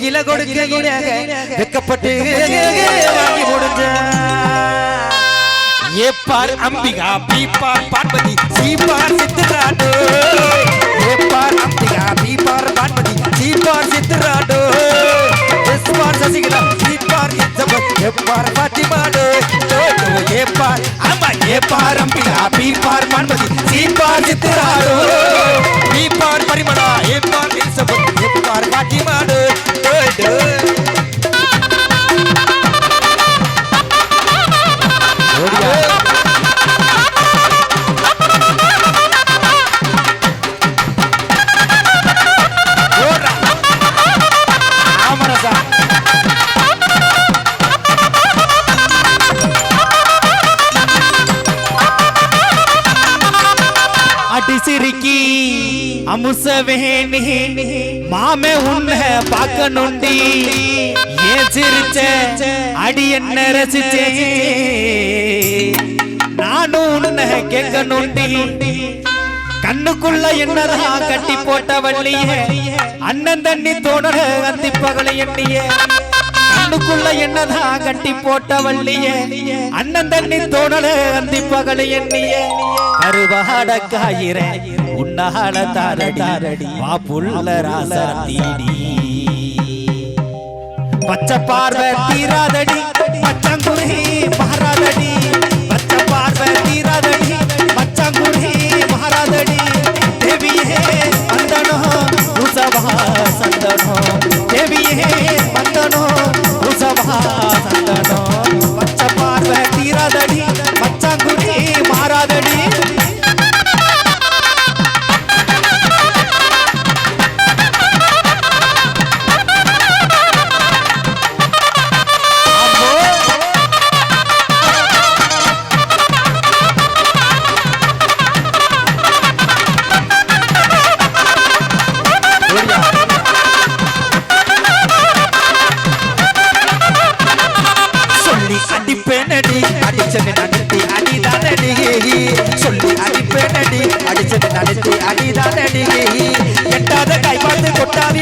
கையில கொடுக்க வெக்கப்பட்டு வாங்கி முடிஞ்ச ஏப்பார் அம்பிகா பீப்பார் பார்வதி சீப்பார் சித்திராடோ அடி அமுச வேணி. மாமே உன்னை பார்க்கணுண்டி. ஏன் சிரிச்ச? அடி என்ன ரசிச்சே? நானும் உன்னை கேட்கணுண்டி. கண்ணுக்குள்ள என்னதா கட்டி போட்ட வள்ளிய? அண்ணன் தண்ணி தோணல அந்தி பகல எண்ணிய? கண்ணுக்குள்ள என்னதான் கட்டி போட்ட வள்ளிய? அண்ணன் தண்ணி தோணல அந்தி பகல எண்ணிய. கருவாட காயிர உன்னாட தாரடி. வா புள்ள ராசா தீடி பச்சை பார்வை தீராதடி. பச்சங்குருகி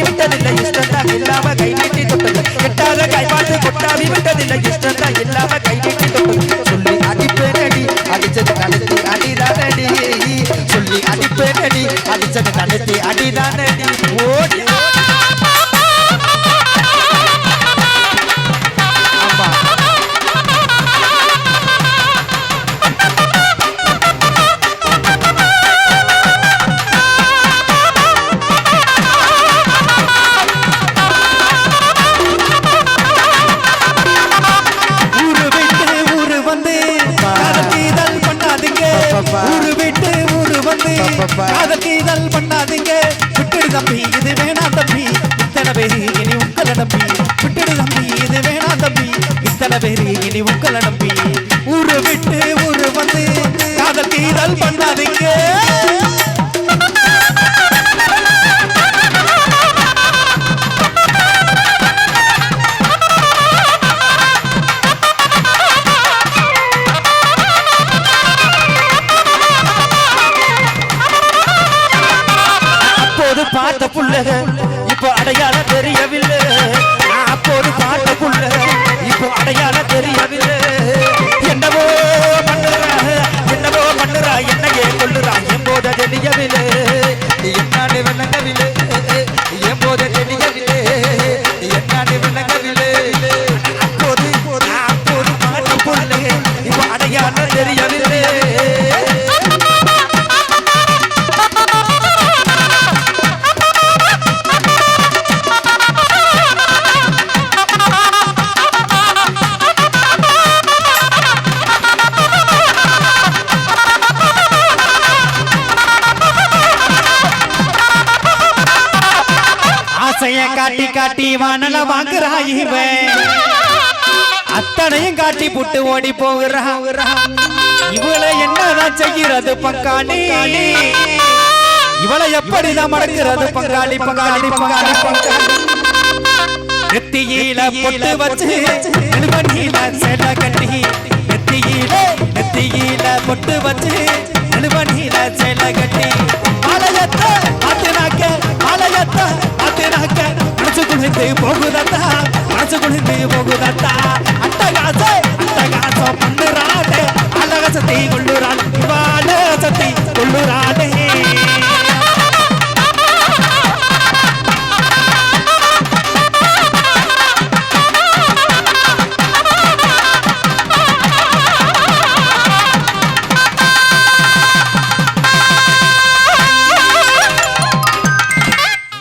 விட்டதில்லை இஷ்டம் இல்லாம கை நீட்டி தொட்டது. எட்டாத கை பார்த்து கொட்டாவி விட்டதில்லை இஷ்டம் இல்லாம கை நீட்டி தொட்டது. சொல்லி அடிப்பேனடி அடிச்சது நடத்தி அடிதானடி. சொல்லி அடிப்பேனடி அடிச்சது நடத்தி அடிதானடி. வந்து காதல் கீதல் பண்ணாதீங்க. விட்டுடு தம்பி இது வேணா தம்பி. இத்தனை பேரு இனி உங்களை நம்பி. விட்டுடு தம்பி இது வேணா தம்பி. இத்தனை பேரு இனி உங்களை நம்பி. பாட்டுக்குள்ள இப்ப அடையாளம் தெரியவில்லை. நான் அப்போது பார்த்த புள்ளக இப்போ அடையாளம் தெரியவில்லை. என்னவோ பண்ணுறா என்னவோ பண்ணுறா என்னையே கொள்ளுறா என்போத தெரியவில்லை. என்ன ஆசைய காட்டி காட்டி வானல வாங்குறாய் இவன் அத்தனையும் காட்டி புட்டு ஓடி போகிறான் இவளை என்னதான் செய்கிறது பங்காளி? இவளை எப்படிதான் மடக்கிறது பங்காளி பங்காளி பங்காளி பங்காளி நெத்தியில பொட்டு வச்சு நெடுமணியில சேலை கட்டி. நெத்தியில நெத்தியில பொட்டு வச்சு நெடுமணியில சேலை கட்டி. பறந்தா அட்டகாசை அட்டகாசம் பண்ணுறானே. அழக சத்தை கொள்ளுறான். இவாழ சத்தை கொள்ளுறானே.